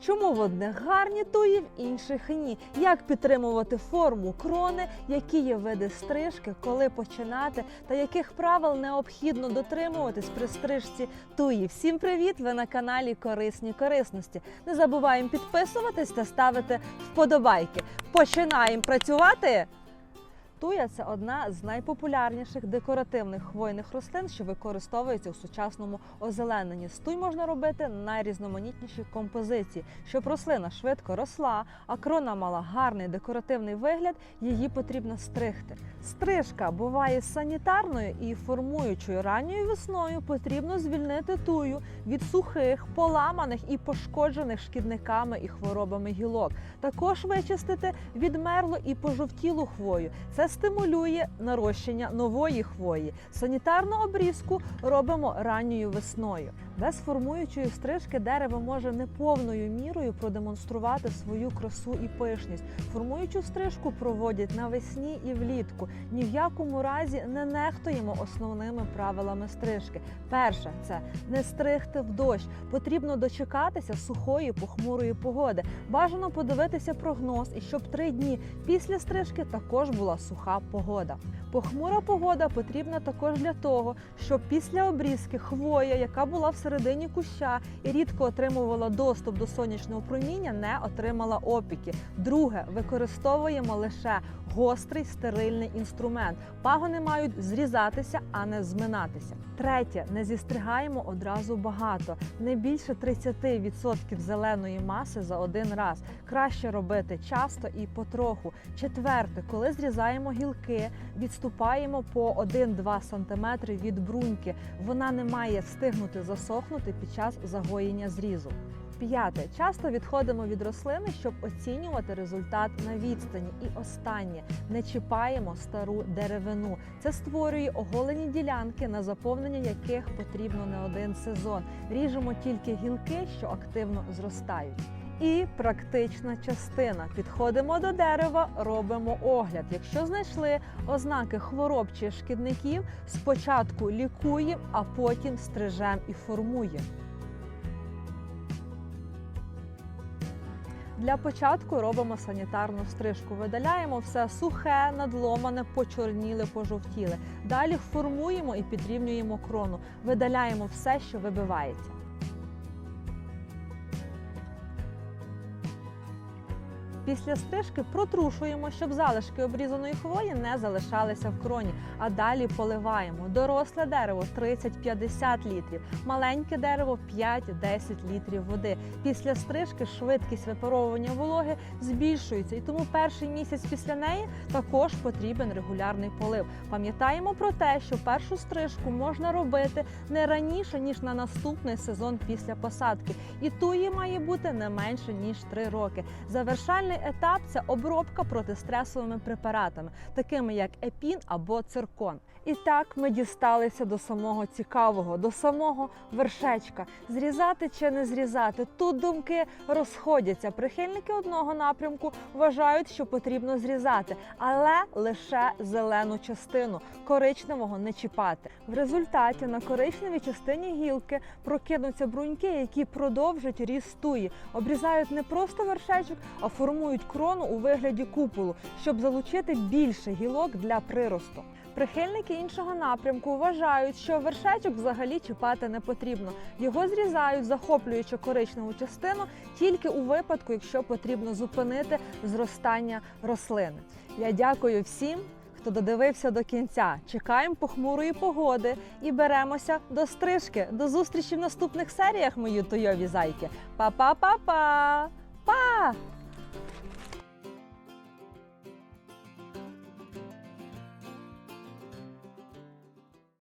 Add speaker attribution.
Speaker 1: Чому в одних гарні туї, в інших ні? Як підтримувати форму крони, які є види стрижки, коли починати, та яких правил необхідно дотримуватись при стрижці туї? Всім привіт! Ви на каналі Корисні корисності. Не забуваємо підписуватись та ставити вподобайки. Починаємо працювати! Туя це одна з найпопулярніших декоративних хвойних рослин, що використовується у сучасному озелененні. З туй можна робити найрізноманітніші композиції. Щоб рослина швидко росла, а крона мала гарний декоративний вигляд, її потрібно стригти. Стрижка буває санітарною і формуючою. Ранньою весною потрібно звільнити тую від сухих, поламаних і пошкоджених шкідниками і хворобами гілок. Також вичистити відмерлу і пожовтілу хвою. Це стимулює нарощення нової хвої. Санітарну обрізку робимо ранньою весною. Без формуючої стрижки дерево може не повною мірою продемонструвати свою красу і пишність. Формуючу стрижку проводять навесні і влітку. Ні в якому разі не нехтуємо основними правилами стрижки. Перше це не стригти в дощ. Потрібно дочекатися сухої похмурої погоди. Бажано подивитися прогноз, і щоб три дні після стрижки також була суха погода. Похмура погода потрібна також для того, щоб після обрізки хвоя, яка була всередині куща і рідко отримувала доступ до сонячного проміння, не отримала опіки. Друге, використовуємо лише гострий стерильний інструмент. Пагони мають зрізатися, а не зминатися. Третє, не зістригаємо одразу багато, не більше 30% зеленої маси за один раз. Краще робити часто і потроху. Четверте, коли зрізаємо гілки, відступаємо по 1-2 см від бруньки. Вона не має встигнути засохнути під час загоєння зрізу. П'яте. Часто відходимо від рослини, щоб оцінювати результат на відстані. І останнє не чіпаємо стару деревину. Це створює оголені ділянки, на заповнення яких потрібно не один сезон. Ріжемо тільки гілки, що активно зростають. І практична частина. Підходимо до дерева, робимо огляд. Якщо знайшли ознаки хвороб чи шкідників, спочатку лікуємо, а потім стрижемо і формуємо. Для початку робимо санітарну стрижку. Видаляємо все сухе, надломане, почорніле, пожовтіле. Далі формуємо і підрівнюємо крону. Видаляємо все, що вибивається. Після стрижки протрушуємо, щоб залишки обрізаної хвої не залишалися в кроні. А далі поливаємо. Доросле дерево 30-50 літрів, маленьке дерево 5-10 літрів води. Після стрижки швидкість випаровування вологи збільшується, і тому перший місяць після неї також потрібен регулярний полив. Пам'ятаємо про те, що першу стрижку можна робити не раніше ніж на наступний сезон після посадки, і туї має бути не менше ніж 3 роки. Завершальний етап це обробка протистресовими препаратами, такими як епін або циркон. І так ми дісталися до самого цікавого, до самого вершечка. Зрізати чи не зрізати. Тут думки розходяться. Прихильники одного напрямку вважають, що потрібно зрізати, але лише зелену частину коричневого не чіпати. В результаті на коричневій частині гілки прокинуться бруньки, які продовжать ріст туї. Обрізають не просто вершечок, а формують крону у вигляді куполу, щоб залучити більше гілок для приросту. Прихильники іншого напрямку вважають, що вершечок взагалі чіпати не потрібно. Його зрізають, захоплюючи коричневу частину тільки у випадку, якщо потрібно зупинити зростання рослини. Я дякую всім. Хто додивився до кінця, чекаємо похмурої погоди і беремося до стрижки. До зустрічі в наступних серіях, мої тойові зайки. Па-па-па-па!